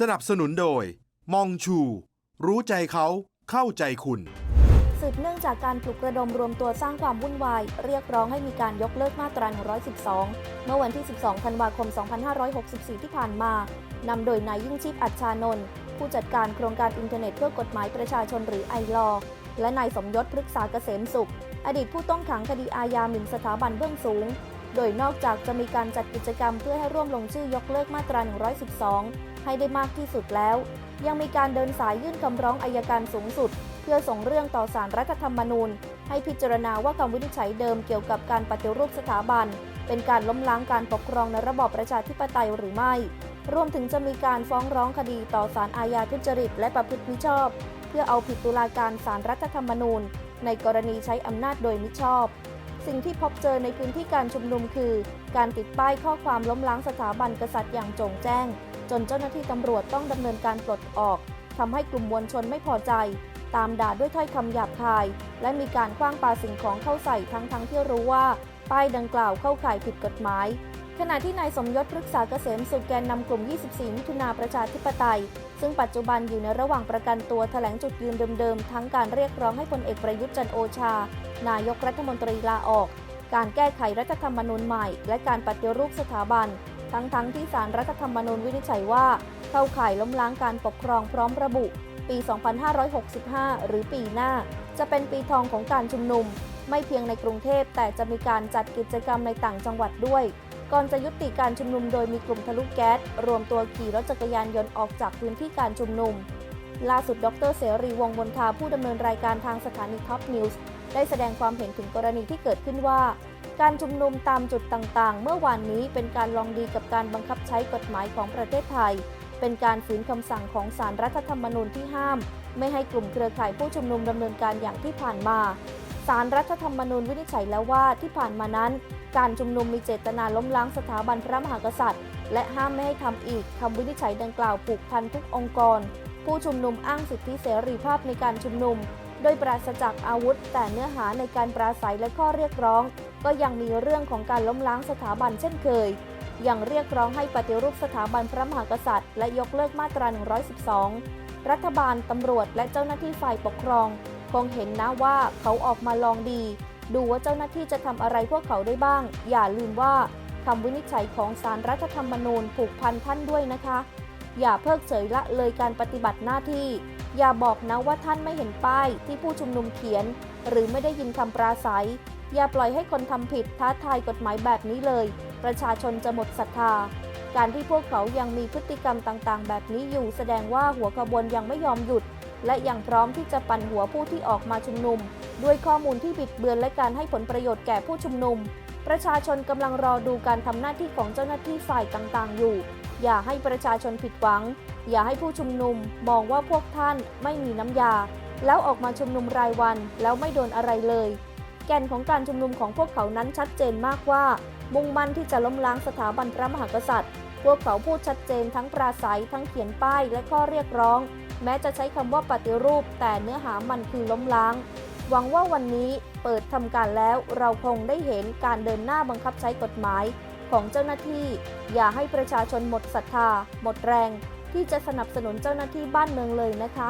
สนับสนุนโดย มองชู รู้ใจเขาเข้าใจคุณ สืบเนื่องจากการปลุกระดมรวมตัวสร้างความวุ่นวาย เรียกร้องให้มีการยกเลิกมาตรา 112 เมื่อวันที่ 12 ธันวาคม 2564 ที่ผ่านมานำโดยนายยิ่งชีพอัจฉานนท์ผู้จัดการโครงการอินเทอร์เน็ตเพื่อกฎหมายประชาชนหรือไอลอและนายสมยศพฤกษาเกษมสุข อดีตผู้ต้องขังคดีอาญาหมิ่นสถาบันเบื้องสูง โดยนอกจากจะมีการจัดกิจกรรมเพื่อให้ร่วมลงชื่อยกเลิกมาตรา 112 ให้ได้มากที่สุดแล้ว ยังมีการเดินสายยื่นคำร้องอายการสูงสุด เพื่อส่งเรื่องต่อสารรัฐธรรมนูญ ให้พิจารณาว่าคำวินิจฉัยเดิมเกี่ยวกับการปฏิรูปสถาบัน เป็นการล้มล้างการปกครองในระบอบประชาธิปไตยหรือไม่ รวมถึงจะมีการฟ้องร้องคดีต่อสารอาญาทุจริต และประพฤติมิชอบ เพื่อเอาผิดตุลาการสารรัฐธรรมนูญ ในกรณีใช้อำนาจโดยมิชอบ สิ่งที่พบเจอในพื้นที่การชุมนุมคือ การติดป้ายข้อความล้มล้างสถาบันกษัตริย์อย่างโจงแจ้ง จนเจ้าหน้าที่ตำรวจต้องดำเนินการปลดออก ทำให้กลุ่มมวลชนไม่พอใจ ตามด่าด้วยถ้อยคำหยาบคาย และมีการคว้างปาสิ่งของเข้าใส่ทั้งทั้งที่รู้ว่า ป้ายดังกล่าวเข้าข่ายผิดกฎหมาย ขณะที่นายสมยศพฤกษาเกษมสุขแกนนำกลุ่ม 24 มิถุนาประชาธิปไตย ซึ่งปัจจุบันอยู่ในระหว่างประกันตัวแถลงจุดยืนเดิมๆ ทั้งการเรียกร้องให้พลเอกประยุทธ์จันโอชา นายกรัฐมนตรีลาออก การแก้ไขรัฐธรรมนูญใหม่ และการปฏิรูปสถาบัน ทั้งๆที่สารรัฐธรรมนูญวินิจฉัยว่า เข้าข่ายล้มล้างการปกครองพร้อมระบุ ปี 2565 หรือปีหน้า จะเป็นปีทองของการชุมนุม ไม่เพียงในกรุงเทพแต่จะมีการจัดกิจกรรมในต่างจังหวัดด้วย ก่อนจะยุติการชุมนุมโดยมีกลุ่มทะลุแก๊ส รวมตัวขี่รถจักรยานยนต์ออกจากพื้นที่การชุมนุม ล่าสุดดรเสรีวงศ์บนทาผู้ดำเนินรายการทางสถานีท็อปนิวส์ได้แสดงความเห็นถึงกรณีที่เกิดขึ้นว่า การชุมนุมตามจุดต่างๆ เมื่อวานนี้เป็นการลองดีกับการบังคับใช้กฎหมายของประเทศไทย เป็นการฝืนคำสั่งของสารรัฐธรรมนูญที่ห้าม ไม่ให้กลุ่มเครือข่ายผู้ชุมนุมดำเนินการอย่างที่ผ่านมา สารรัฐธรรมนูญวินิจฉัยแล้วว่าที่ผ่านมานั้น การชุมนุมมีเจตนาล้มล้างสถาบันพระมหากษัตริย์ และห้ามไม่ให้ทำอีกคำวินิจฉัยดังกล่าวผูกพันทุกองค์กร ผู้ชุมนุมอ้างสิทธิเสรีภาพในการชุมนุม โดยปราศจากอาวุธ แต่เนื้อหาในการปราศัยและข้อเรียกร้อง ก็ยังมีเรื่องของการล้มล้างสถาบันเช่นเคยยังเรียกร้องให้ปฏิรูปสถาบันพระมหากษัตริย์ และยกเลิกมาตรา 112 รัฐบาลตำรวจและเจ้าหน้าที่ฝ่ายปกครอง คงเห็นนะว่าเขาออกมาลองดี ดูว่าเจ้าหน้าที่จะทำอะไรพวกเขาได้บ้าง อย่าลืมว่าคำวินิจฉัยของสารรัฐธรรมนูญผูกพันท่านด้วยนะคะ อย่าเพิกเฉยละเลยการปฏิบัติหน้าที่ อย่าบอกนะว่าท่านไม่เห็นป้ายที่ผู้ชุมนุมเขียน หรือไม่ได้ยินคำปราศัย อย่าปล่อยให้คนทำผิดท้าทายกฎหมายแบบนี้เลย ประชาชนจะหมดศรัทธา การที่พวกเขายังมีพฤติกรรมต่างๆ แบบนี้อยู่แสดงว่าหัวขบวนยังไม่ยอมหยุด และยังพร้อมที่จะปั่นหัวผู้ที่ออกมาชุมนุม ด้วยข้อมูลที่บิดเบือนและการให้ผลประโยชน์แก่ผู้ชุมนุม ประชาชนกำลังรอดูการทำหน้าที่ของเจ้าหน้าที่ฝ่ายต่างๆ อยู่ อย่าให้ประชาชนผิดหวัง อย่าให้ผู้ชุมนุมมองว่าพวกท่านไม่มีน้ำยา แล้วออกมาชุมนุมรายวันแล้วไม่โดนอะไรเลย แก่นของการชุมนุมของพวกเขานั้นชัดเจนมากว่า มุ่งมั่นที่จะล้มล้างสถาบันพระมหากษัตริย์พวกเขาพูดชัดเจนทั้งปราศัยทั้งเขียนป้ายและข้อเรียกร้อง แม้จะใช้คำว่าปฏิรูป แต่เนื้อหามันคือล้มล้าง หวังว่าวันนี้เปิดทำการแล้วเราคงได้เห็นการเดินหน้าบังคับใช้กฎหมายของเจ้าหน้าที่ อย่าให้ประชาชนหมดศรัทธา หมดแรง ที่จะสนับสนุนเจ้าหน้าที่บ้านเมืองเลยนะคะ